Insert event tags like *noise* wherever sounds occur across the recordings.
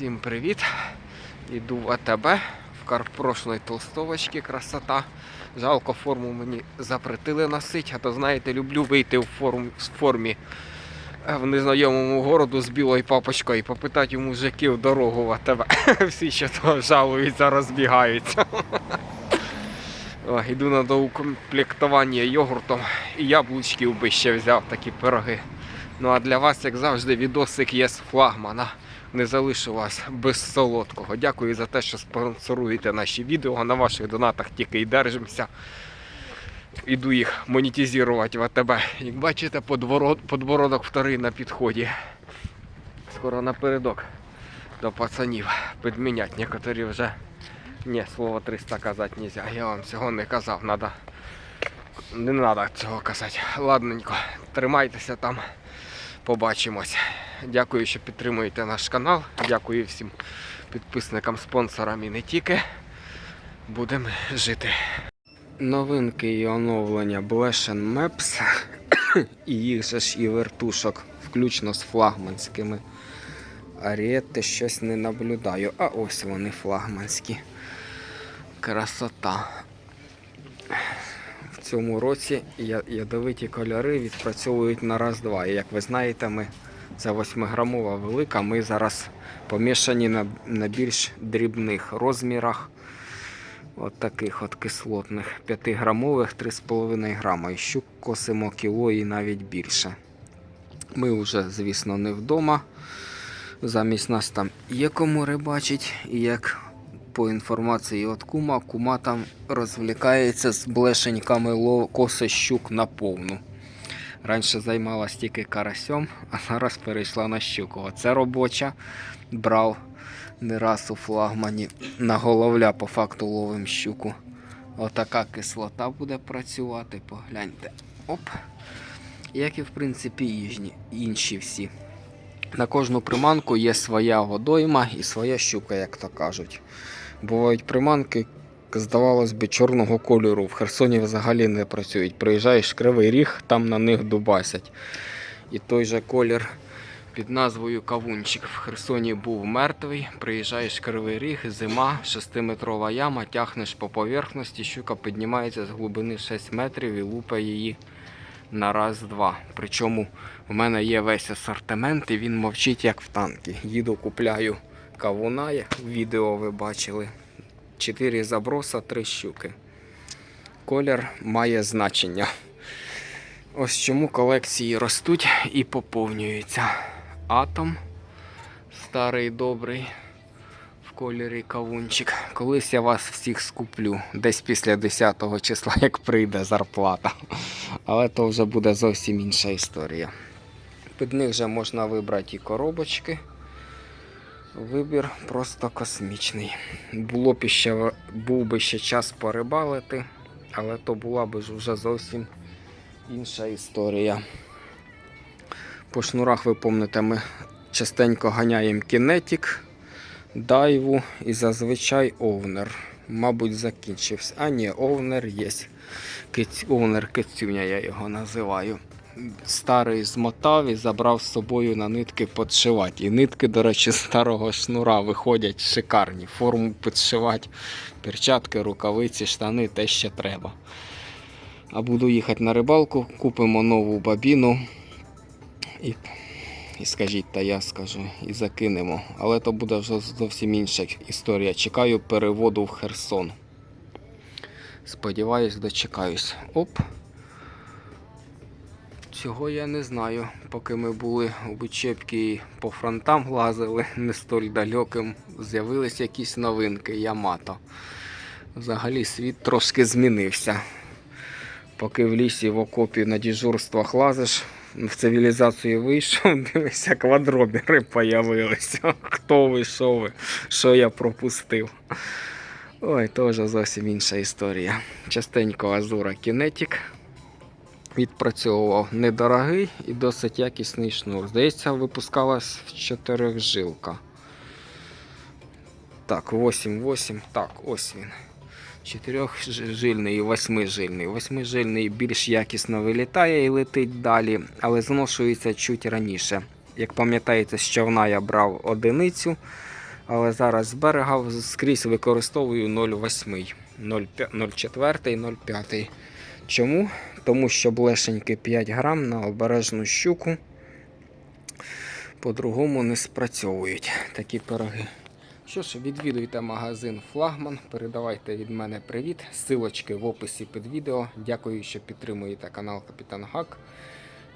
Всім привіт! Іду в АТБ в карпрошної толстовочки, красота. Жалко, форму мені запретили носити, а то знаєте, люблю вийти в форм, в формі е, в незнайомому городу з білою папочкою і попитати у мужиків дорогу в АТБ. *laughs* Всі ще то жалуються, розбігаються. *laughs* О, Іду на доукомплектування йогуртом і яблучків би ще взяв такі пироги. Ну а для вас, як завжди, відосик є з флагмана. Не залишу вас без солодкого. Дякую за те, що спонсоруєте наші відео. На ваших донатах тільки й держимося. Іду їх монетизувати в АТБ. Як бачите, подбородок вторий на підході. Скоро напередок до пацанів підмінять. Некоторі вже ні, слово 300 казати не можна. Я вам цього не казав. Надо... Не треба цього казати. Ладненько, тримайтеся там. Побачимось. Дякую, що підтримуєте наш канал. Дякую всім підписникам, спонсорам і не тільки. Будемо жити. Новинки і оновлення Bleshen Maps *coughs* і їх же ж і вертушок, включно з флагманськими. Арієти щось не наблюдаю. А ось вони флагманські. Красота. В цьому році ядовиті кольори відпрацьовують на раз-два. І як ви знаєте, ми це 8-грамова велика. Ми зараз помішані на, на більш дрібних розмірах. От таких от кислотних 5-грамових 3,5 грама. І щук косимо кіло і навіть більше. Ми вже, звісно, не вдома. Замість нас там є кому рибачить. І як по інформації від кума, кума там розвлікається з блешеньками коси щук на повну. Раніше займалась тільки карасьом, а зараз перейшла на щуку. Оце робоча. Брав не раз у флагмані на головля по факту ловим щуку. Отака кислота буде працювати, погляньте. Оп. Як і в принципі їжні, інші всі. На кожну приманку є своя водойма і своя щука, як то кажуть. Бувають приманки, здавалось би, чорного кольору. В Херсоні взагалі не працюють. Приїжджаєш Кривий Ріг, там на них дубасять. І той же колір під назвою Кавунчик в Херсоні був мертвий. Приїжджаєш Кривий Ріг, зима, 6-метрова яма, тягнеш по поверхності, щука піднімається з глибини 6 метрів і лупає її на раз-два. Причому в мене є весь асортимент і він мовчить як в танки. Їду, купляю кавуна, як відео ви бачили. 4 заброса, 3 щуки. Колір має значення. Ось чому колекції ростуть і поповнюються. Атом старий добрий в кольорі кавунчик. Колись я вас всіх скуплю десь після 10 числа, як прийде зарплата. Але то вже буде зовсім інша історія. Під них вже можна вибрати і коробочки. Вибір просто космічний. Було б ще, був би ще час порибалити, але то була б вже зовсім інша історія. По шнурах, ви пам'ятаєте, ми частенько ганяємо кінетік, дайву і зазвичай овнер. Мабуть, закінчився. А ні, овнер є. Овнер кицюня я його називаю. Старий змотав і забрав з собою на нитки підшивати. І нитки, до речі, старого шнура виходять шикарні. Форму підшивати, перчатки, рукавиці, штани, те ще треба. А буду їхати на рибалку, купимо нову бабіну і, і скажіть, та я скажу, і закинемо. Але то буде вже зовсім інша історія. Чекаю переводу в Херсон. Сподіваюсь, дочекаюсь. Оп. Цього я не знаю. Поки ми були в Учебці і по фронтам лазили *laughs* не столь далеким, з'явились якісь новинки, Ямато. Взагалі світ трошки змінився. Поки в лісі в окопі на дежурствах лазиш, в цивілізацію вийшов, *laughs* дивися, квадробери появилися. *laughs* Хто ви, що ви, що я пропустив. Ой, теж зовсім інша історія. Частенько Азура Kinetic відпрацьовував недорогий і досить якісний шнур. Здається, випускалась чотирьохжилка. Так, 8-8. Так, ось він. Чотирьохжильний і восьмижильний. Восьмижильний більш якісно вилітає і летить далі, але зношується чуть раніше. Як пам'ятаєте, з човна я брав одиницю Але зараз з берега скрізь використовую 0,8, 0,4, 0,5. Чому? Тому що блешеньки 5 грам на обережну щуку по-другому не спрацьовують такі пироги. Що ж, відвідуйте магазин Флагман, передавайте від мене привіт. Силочки в описі під відео. Дякую, що підтримуєте канал Капітан Гак.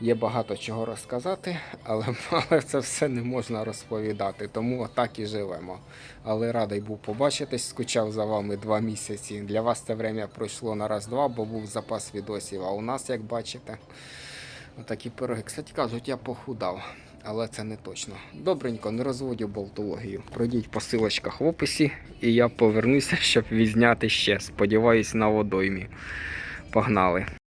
Є багато чого розказати, але, *laughs* але це все не можна розповідати, тому отак і живемо. Але радий був побачитись, скучав за вами два місяці. Для вас це время пройшло на раз-два, бо був запас відосів. А у нас, як бачите, отакі пироги. Кстати кажуть, я похудав, але це не точно. Добренько, не розводю болтологію. Пройдіть по силочках в описі, і я повернуся, *laughs* щоб відзняти ще. Сподіваюсь, на водоймі. Погнали!